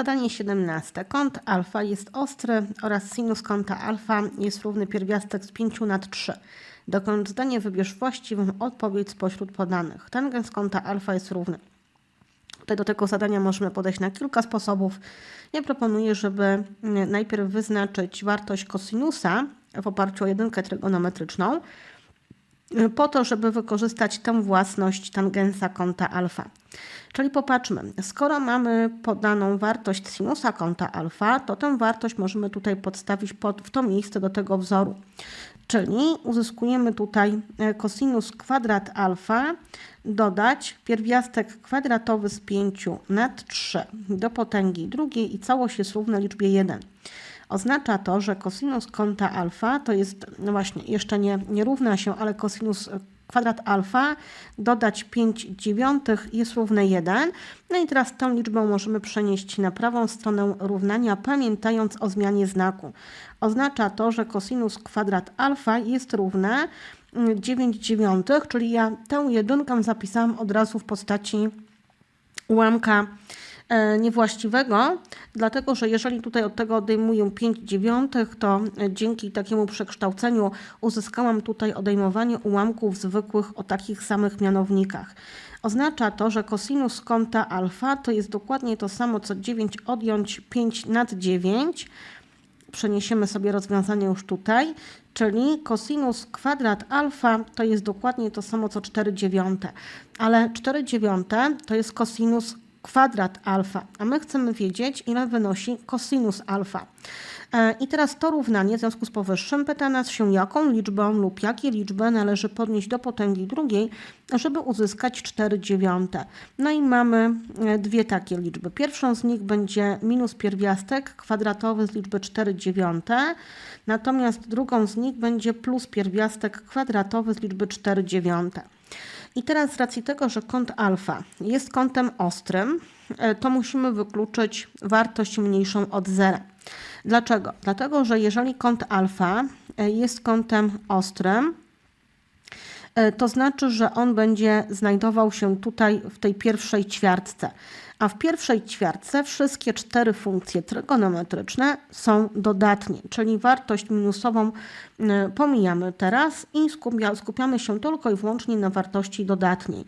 Zadanie 17. Kąt alfa jest ostry oraz sinus kąta alfa jest równy pierwiastek z 5 nad 3. Dokończ zdanie, wybierz właściwą odpowiedź spośród podanych. Tangens kąta alfa jest równy. Tutaj do tego zadania możemy podejść na kilka sposobów. Ja proponuję, żeby mm, najpierw wyznaczyć wartość kosinusa w oparciu o jedynkę trygonometryczną, po to, żeby wykorzystać tę własność tangensa kąta alfa. Czyli popatrzmy, skoro mamy podaną wartość sinusa kąta alfa, to tę wartość możemy tutaj podstawić pod, w to miejsce do tego wzoru. Czyli uzyskujemy tutaj kosinus kwadrat alfa dodać pierwiastek kwadratowy z 5 nad 3 do potęgi drugiej i całość jest równa liczbie 1. Oznacza to, że kosinus kąta alfa to jest, no właśnie, jeszcze nie, nie równa się, ale kosinus kwadrat alfa dodać 5 dziewiątych jest równe 1. No i teraz tę liczbę możemy przenieść na prawą stronę równania, pamiętając o zmianie znaku. Oznacza to, że kosinus kwadrat alfa jest równe 9 dziewiątych, czyli ja tę jedynkę zapisałam od razu w postaci ułamka niewłaściwego, dlatego że jeżeli tutaj od tego odejmuję 5 dziewiątych, to e, dzięki takiemu przekształceniu uzyskałam tutaj odejmowanie ułamków zwykłych o takich samych mianownikach. Oznacza to, że kosinus kąta alfa to jest dokładnie to samo co 9 odjąć 5 nad 9. Przeniesiemy sobie rozwiązanie już tutaj, czyli kosinus kwadrat alfa to jest dokładnie to samo co 4 dziewiąte, ale 4 dziewiąte to jest kosinus kwadrat alfa, a my chcemy wiedzieć, ile wynosi kosinus alfa. E, I teraz to równanie w związku z powyższym pyta nas się, jaką liczbę lub jakie liczby należy podnieść do potęgi drugiej, żeby uzyskać 4 dziewiąte. No i mamy e, dwie takie liczby. Pierwszą z nich będzie minus pierwiastek kwadratowy z liczby 4 dziewiąte, natomiast drugą z nich będzie plus pierwiastek kwadratowy z liczby 4 dziewiąte. I teraz z racji tego, że kąt alfa jest kątem ostrym, e, to musimy wykluczyć wartość mniejszą od zera. Dlaczego? Dlatego, że jeżeli kąt alfa e, jest kątem ostrym, e, to znaczy, że on będzie znajdował się tutaj w tej pierwszej ćwiartce. A w pierwszej ćwiartce wszystkie cztery funkcje trygonometryczne są dodatnie, czyli wartość minusową y, pomijamy teraz i skupia, skupiamy się tylko i wyłącznie na wartości dodatniej.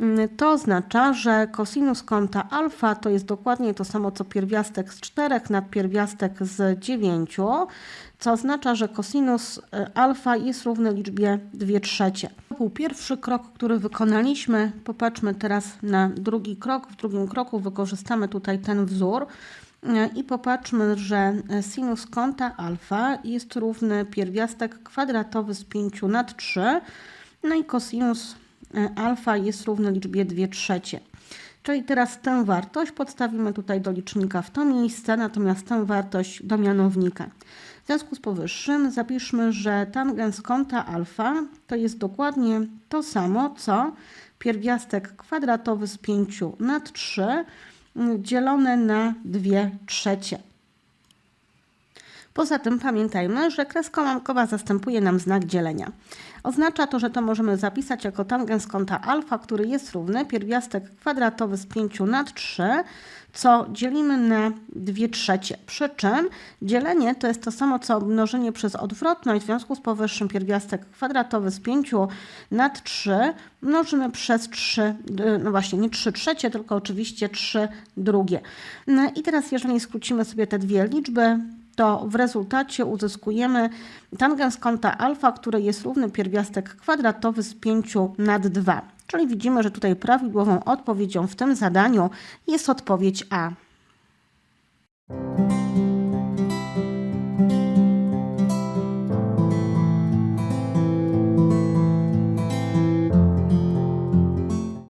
Y, to oznacza, że kosinus kąta alfa to jest dokładnie to samo co pierwiastek z 4 nad pierwiastek z 9, co oznacza, że kosinus y, alfa jest równy liczbie 2 trzecie. Był pierwszy krok, który wykonaliśmy. Popatrzmy teraz na drugi krok. W drugim kroku wykorzystamy tutaj ten wzór i popatrzmy, że sinus kąta alfa jest równy pierwiastek kwadratowy z 5 nad 3, no i kosinus alfa jest równy liczbie 2 trzecie. Czyli teraz tę wartość podstawimy tutaj do licznika w to miejsce, natomiast tę wartość do mianownika. W związku z powyższym zapiszmy, że tangens kąta alfa to jest dokładnie to samo, co pierwiastek kwadratowy z 5 nad 3 dzielone na 2 trzecie. Poza tym pamiętajmy, że kreska łamkowa zastępuje nam znak dzielenia. Oznacza to, że to możemy zapisać jako tangens kąta alfa, który jest równy pierwiastek kwadratowy z 5 nad 3, co dzielimy na 2 trzecie. Przy czym dzielenie to jest to samo co mnożenie przez odwrotność, w związku z powyższym pierwiastek kwadratowy z 5 nad 3 mnożymy przez 3, no właśnie nie 3 trzecie, tylko oczywiście 3 drugie. No I teraz jeżeli skrócimy sobie te dwie liczby, to w rezultacie uzyskujemy tangens kąta alfa, który jest równy pierwiastek kwadratowy z 5 nad 2. Czyli widzimy, że tutaj prawidłową odpowiedzią w tym zadaniu jest odpowiedź A.